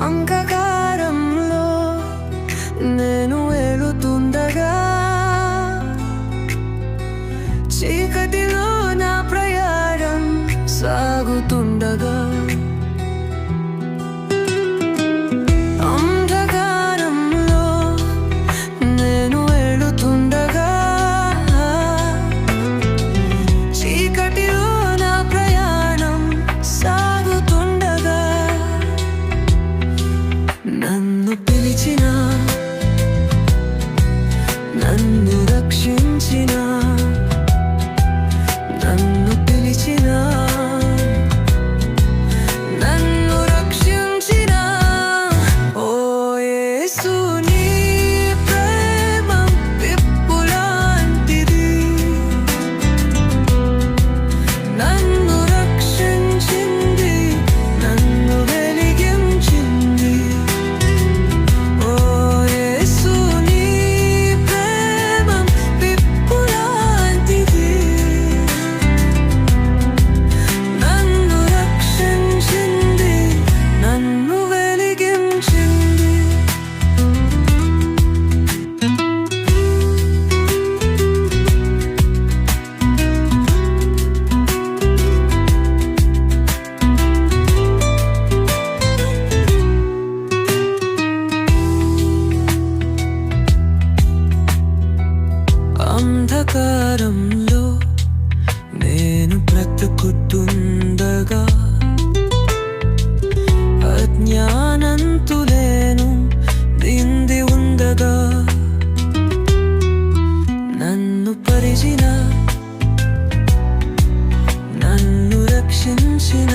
అంకకారంలో నేను వెళుతుండగా చీకటిలో నన్ను రక్షించిన ఉండగా నన్ను పరిచిన నన్ను రక్షించిన